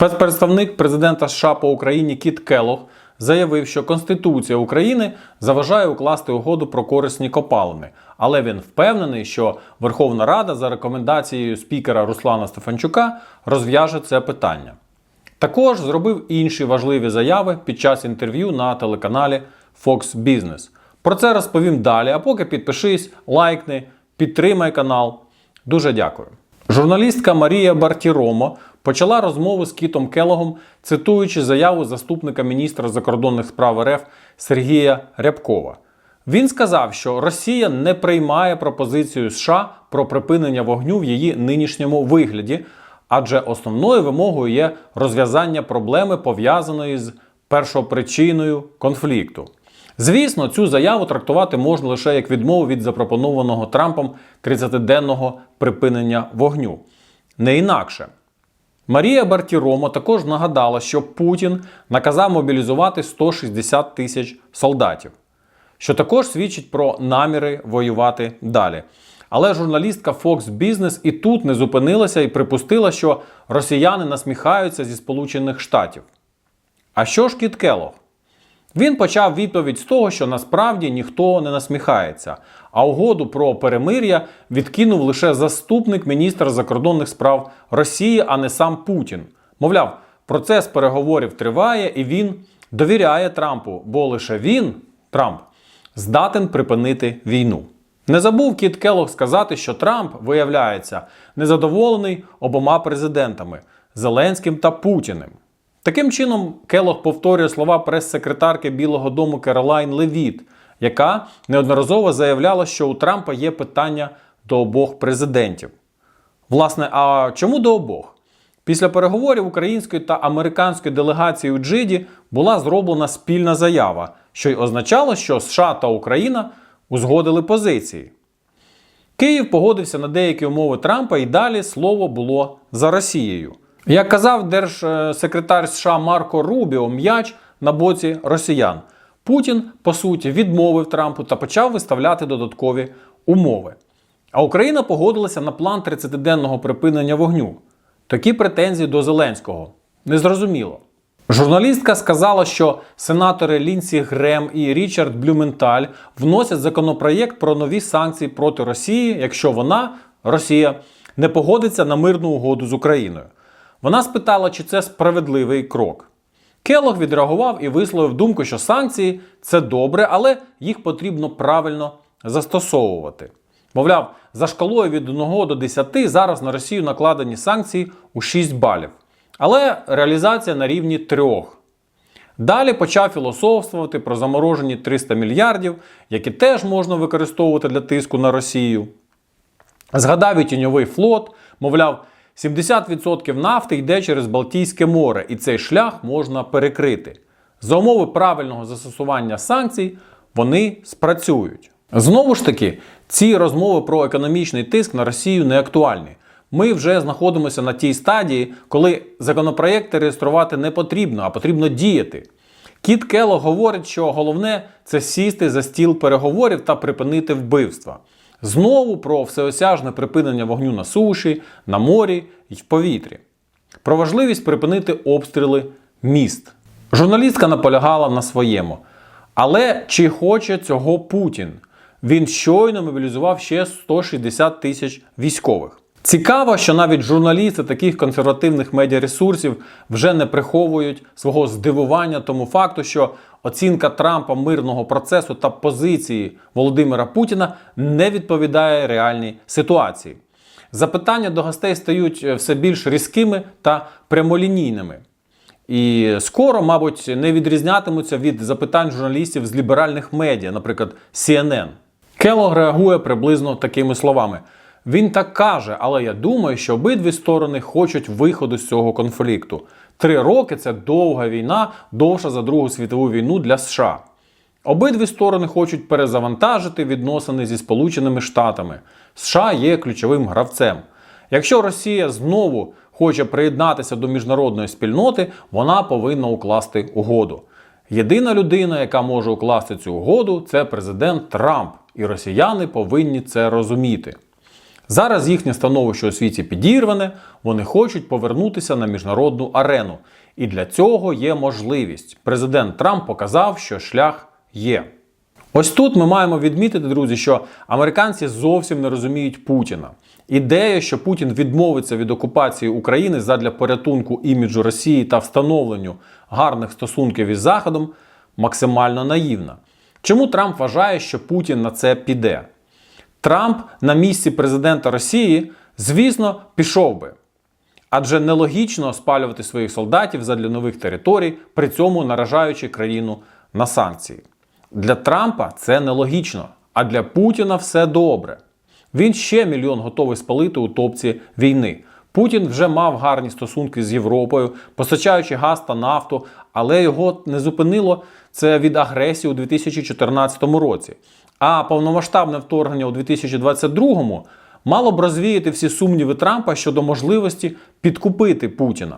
Спецпредставник президента США по Україні Кіт Келлог заявив, що Конституція України заважає укласти угоду про корисні копалини, але він впевнений, що Верховна Рада за рекомендацією спікера Руслана Стефанчука розв'яже це питання. Також зробив інші важливі заяви під час інтерв'ю на телеканалі Fox Business. Про це розповім далі. А поки підпишись, лайкни, підтримай канал. Дуже дякую. Журналістка Марія Бартіромо почала розмову з Кітом Келогом, цитуючи заяву заступника міністра закордонних справ РФ Сергія Рябкова. Він сказав, що Росія не приймає пропозицію США про припинення вогню в її нинішньому вигляді, адже основною вимогою є розв'язання проблеми, пов'язаної з першопричиною конфлікту. Звісно, цю заяву трактувати можна лише як відмову від запропонованого Трампом 30-денного припинення вогню. Не інакше. Марія Бартіромо також нагадала, що Путін наказав мобілізувати 160 тисяч солдатів, що також свідчить про наміри воювати далі. Але журналістка Fox Business і тут не зупинилася і припустила, що росіяни насміхаються зі Сполучених Штатів. А що ж Кіт Келлог? Він почав відповідь з того, що насправді ніхто не насміхається, а угоду про перемир'я відкинув лише заступник міністра закордонних справ Росії, а не сам Путін. Мовляв, процес переговорів триває і він довіряє Трампу, бо лише він, Трамп, здатен припинити війну. Не забув Кіт Келлог сказати, що Трамп, виявляється, незадоволений обома президентами Зеленським та Путіним. Таким чином, Келлог повторює слова прес-секретарки Білого Дому Керолайн Левіт, яка неодноразово заявляла, що у Трампа є питання до обох президентів. Власне, а чому до обох? Після переговорів української та американської делегації у Джиді була зроблена спільна заява, що й означало, що США та Україна узгодили позиції. Київ погодився на деякі умови Трампа і далі слово було за Росією. Як казав держсекретар США Марко Рубіо, м'яч на боці росіян. Путін, по суті, відмовив Трампу та почав виставляти додаткові умови. А Україна погодилася на план 30-денного припинення вогню. Такі претензії до Зеленського. Незрозуміло. Журналістка сказала, що сенатори Лінсі Грем і Річард Блюменталь вносять законопроєкт про нові санкції проти Росії, якщо вона, Росія, не погодиться на мирну угоду з Україною. Вона спитала, чи це справедливий крок. Келог відреагував і висловив думку, що санкції це добре, але їх потрібно правильно застосовувати. Мовляв, за шкалою від 1 до 10 зараз на Росію накладені санкції у 6 балів. Але реалізація на рівні 3. Далі почав філософствувати про заморожені 300 мільярдів, які теж можна використовувати для тиску на Росію. Згадав і тіньовий флот, мовляв, 70% нафти йде через Балтійське море, і цей шлях можна перекрити. За умови правильного застосування санкцій вони спрацюють. Знову ж таки, ці розмови про економічний тиск на Росію не актуальні. Ми вже знаходимося на тій стадії, коли законопроєкти реєструвати не потрібно, а потрібно діяти. Кіт Кело говорить, що головне це сісти за стіл переговорів та припинити вбивства. Знову про всеосяжне припинення вогню на суші, на морі і в повітрі. Про важливість припинити обстріли міст. Журналістка наполягала на своєму. Але чи хоче цього Путін? Він щойно мобілізував ще 160 тисяч військових. Цікаво, що навіть журналісти таких консервативних медіаресурсів вже не приховують свого здивування тому факту, що оцінка Трампа мирного процесу та позиції Володимира Путіна не відповідає реальній ситуації. Запитання до гостей стають все більш різкими та прямолінійними. І скоро, мабуть, не відрізнятимуться від запитань журналістів з ліберальних медіа, наприклад, CNN. Келлог реагує приблизно такими словами. Він так каже, але я думаю, що обидві сторони хочуть виходу з цього конфлікту. Три роки це довга війна, довша за Другу світову війну для США. Обидві сторони хочуть перезавантажити відносини зі Сполученими Штатами. США є ключовим гравцем. Якщо Росія знову хоче приєднатися до міжнародної спільноти, вона повинна укласти угоду. Єдина людина, яка може укласти цю угоду, це президент Трамп, і росіяни повинні це розуміти. Зараз їхнє становище у світі підірване, вони хочуть повернутися на міжнародну арену. І для цього є можливість. Президент Трамп показав, що шлях є. Ось тут ми маємо відмітити, друзі, що американці зовсім не розуміють Путіна. Ідея, що Путін відмовиться від окупації України задля порятунку іміджу Росії та встановленню гарних стосунків із Заходом, максимально наївна. Чому Трамп вважає, що Путін на це піде? Трамп на місці президента Росії, звісно, пішов би. Адже нелогічно спалювати своїх солдатів задля нових територій, при цьому наражаючи країну на санкції. Для Трампа це нелогічно, а для Путіна все добре. Він ще мільйон готовий спалити у топці війни. Путін вже мав гарні стосунки з Європою, постачаючи газ та нафту, але його не зупинило це від агресії у 2014 році. А повномасштабне вторгнення у 2022 мало б розвіяти всі сумніви Трампа щодо можливості підкупити Путіна.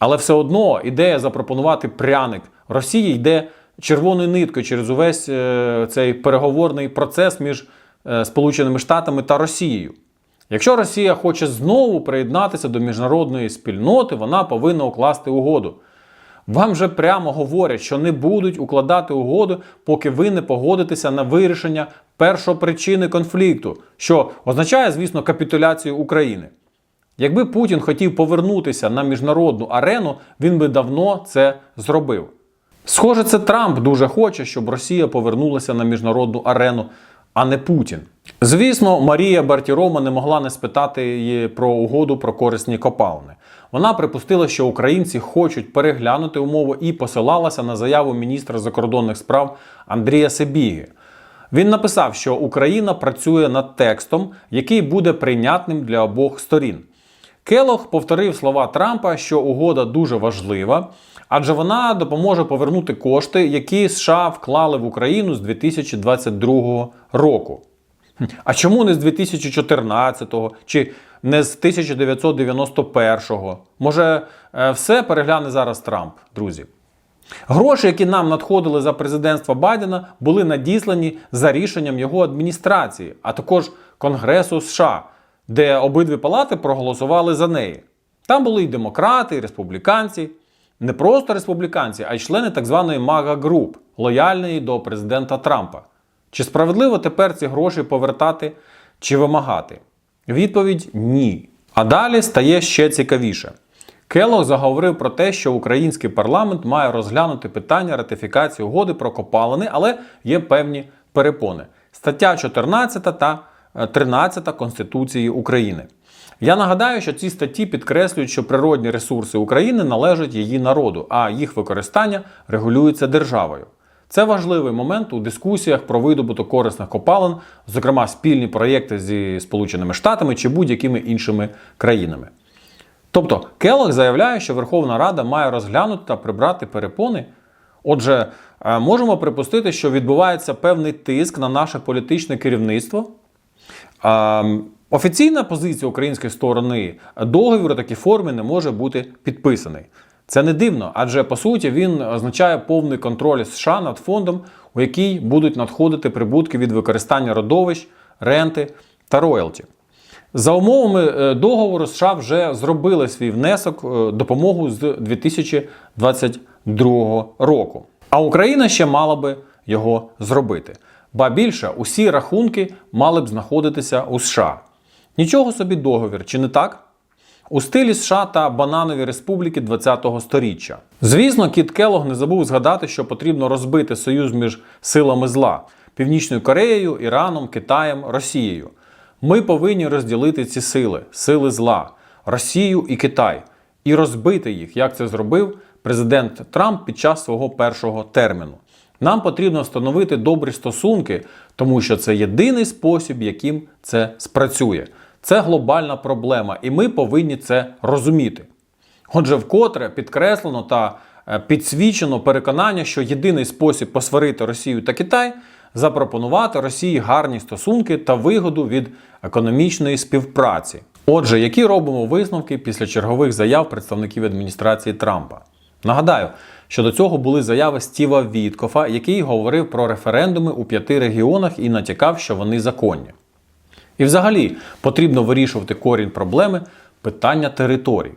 Але все одно ідея запропонувати пряник Росії йде червоною ниткою через увесь е, цей переговорний процес між е, Сполученими Штатами та Росією. Якщо Росія хоче знову приєднатися до міжнародної спільноти, вона повинна укласти угоду. Вам же прямо говорять, що не будуть укладати угоду, поки ви не погодитеся на вирішення першопричини конфлікту, що означає, звісно, капітуляцію України. Якби Путін хотів повернутися на міжнародну арену, він би давно це зробив. Схоже, це Трамп дуже хоче, щоб Росія повернулася на міжнародну арену, а не Путін. Звісно, Марія Бартірома не могла не спитати її про угоду про корисні копалини. Вона припустила, що українці хочуть переглянути умови і посилалася на заяву міністра закордонних справ Андрія Себіги. Він написав, що Україна працює над текстом, який буде прийнятним для обох сторін. Келох повторив слова Трампа, що угода дуже важлива, адже вона допоможе повернути кошти, які США вклали в Україну з 2022 року. А чому не з 2014 чи не з 1991-го. Може, е, все перегляне зараз Трамп, друзі. Гроші, які нам надходили за президентства Байдена, були надіслані за рішенням його адміністрації, а також Конгресу США, де обидві палати проголосували за неї. Там були і демократи, і республіканці, не просто республіканці, а й члени так званої Мага Груп, лояльної до президента Трампа. Чи справедливо тепер ці гроші повертати чи вимагати? Відповідь ні. А далі стає ще цікавіше. Келох заговорив про те, що український парламент має розглянути питання ратифікації угоди про копалини, але є певні перепони. Стаття 14 та 13 Конституції України. Я нагадаю, що ці статті підкреслюють, що природні ресурси України належать її народу, а їх використання регулюється державою. Це важливий момент у дискусіях про видобуток корисних копалин, зокрема спільні проєкти зі Сполученими Штатами чи будь-якими іншими країнами. Тобто Келлог заявляє, що Верховна Рада має розглянути та прибрати перепони. Отже, е, можемо припустити, що відбувається певний тиск на наше політичне керівництво. Е, Офіційна позиція української сторони договір у такій формі не може бути підписаний. Це не дивно, адже по суті він означає повний контроль США над фондом, у який будуть надходити прибутки від використання родовищ, ренти та роялті. За умовами е, договору, США вже зробили свій внесок е, допомогу з 2022 року. А Україна ще мала би його зробити. Ба більше, усі рахунки мали б знаходитися у США. Нічого собі договір, чи не так? У стилі США та Бананові Республіки 20-го сторіччя. Звісно, Кіт Келог не забув згадати, що потрібно розбити союз між силами зла Північною Кореєю, Іраном, Китаєм, Росією. Ми повинні розділити ці сили, сили зла, Росію і Китай, і розбити їх, як це зробив президент Трамп під час свого першого терміну. Нам потрібно встановити добрі стосунки, тому що це єдиний спосіб, яким це спрацює. Це глобальна проблема, і ми повинні це розуміти. Отже, вкотре підкреслено та е, підсвічено переконання, що єдиний спосіб посварити Росію та Китай запропонувати Росії гарні стосунки та вигоду від економічної співпраці. Отже, які робимо висновки після чергових заяв представників адміністрації Трампа? Нагадаю, що до цього були заяви Стіва Віткофа, який говорив про референдуми у п'яти регіонах і натякав, що вони законні. І взагалі потрібно вирішувати корінь проблеми питання територій.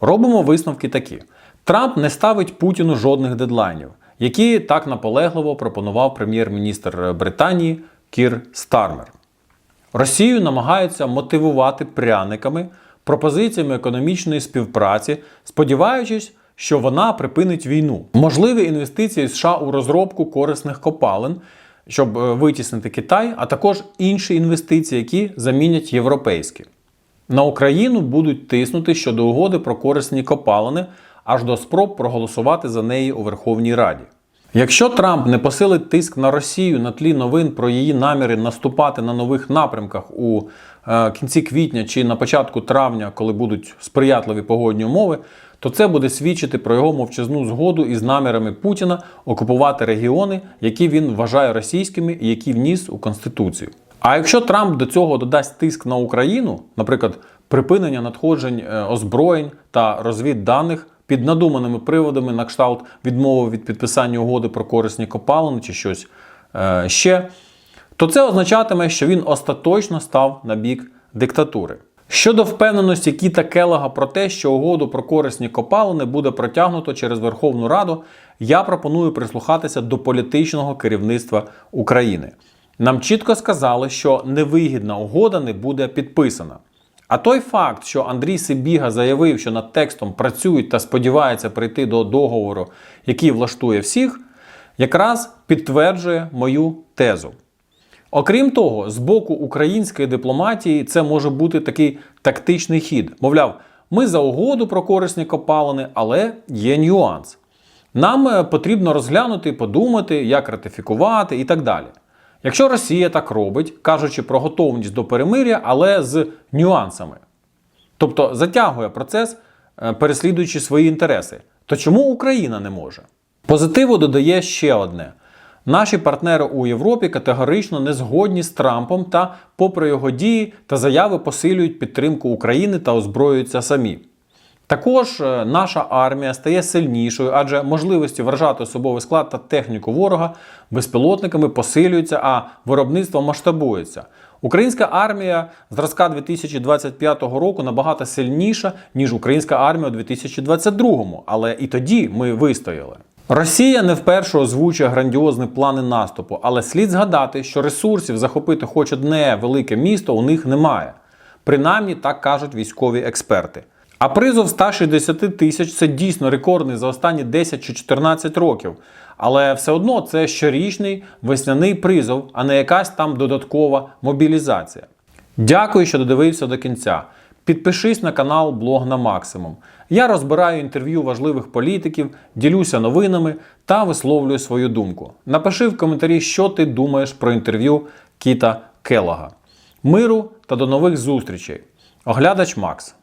Робимо висновки такі: Трамп не ставить Путіну жодних дедлайнів, які так наполегливо пропонував прем'єр-міністр Британії Кір Стармер. Росію намагаються мотивувати пряниками, пропозиціями економічної співпраці, сподіваючись, що вона припинить війну. Можливі інвестиції США у розробку корисних копалин, щоб е, витіснити Китай, а також інші інвестиції, які замінять європейські. На Україну будуть тиснути щодо угоди про корисні копалини аж до спроб проголосувати за неї у Верховній Раді. Якщо Трамп не посилить тиск на Росію на тлі новин про її наміри наступати на нових напрямках у е, кінці квітня чи на початку травня, коли будуть сприятливі погодні умови, то це буде свідчити про його мовчазну згоду із намірами Путіна окупувати регіони, які він вважає російськими і які вніс у Конституцію. А якщо Трамп до цього додасть тиск на Україну, наприклад, припинення надходжень е, озброєнь та розвідданих під надуманими приводами на кшталт відмови від підписання угоди про корисні копалини чи щось е, ще, то це означатиме, що він остаточно став на бік диктатури. Щодо впевненості Кіта Келлога про те, що угоду про корисні копалини буде протягнуто через Верховну Раду, я пропоную прислухатися до політичного керівництва України. Нам чітко сказали, що невигідна угода не буде підписана. А той факт, що Андрій Сибіга заявив, що над текстом працюють та сподіваються прийти до договору, який влаштує всіх, якраз підтверджує мою тезу. Окрім того, з боку української дипломатії це може бути такий тактичний хід. Мовляв, ми за угоду про корисні копалини, але є нюанс. Нам е, потрібно розглянути, подумати, як ратифікувати і так далі. Якщо Росія так робить, кажучи про готовність до перемиря, але з нюансами, тобто затягує процес, е, переслідуючи свої інтереси, то чому Україна не може? Позитиву додає ще одне. Наші партнери у Європі категорично не згодні з Трампом та, попри його дії та заяви, посилюють підтримку України та озброюються самі. Також е, наша армія стає сильнішою, адже можливості вражати особовий склад та техніку ворога безпілотниками посилюються, а виробництво масштабується. Українська армія зразка 2025 року набагато сильніша, ніж українська армія у 2022, але і тоді ми вистояли. Росія не вперше озвучує грандіозні плани наступу, але слід згадати, що ресурсів захопити хоч одне велике місто у них немає. Принаймні так кажуть військові експерти. А призов 160 тисяч це дійсно рекордний за останні 10 чи 14 років. Але все одно це щорічний весняний призов, а не якась там додаткова мобілізація. Дякую, що додивився до кінця. Підпишись на канал Блог на Максимум. Я розбираю інтерв'ю важливих політиків, ділюся новинами та висловлюю свою думку. Напиши в коментарі, що ти думаєш про інтерв'ю Кіта Келога. Миру та до нових зустрічей. Оглядач Макс.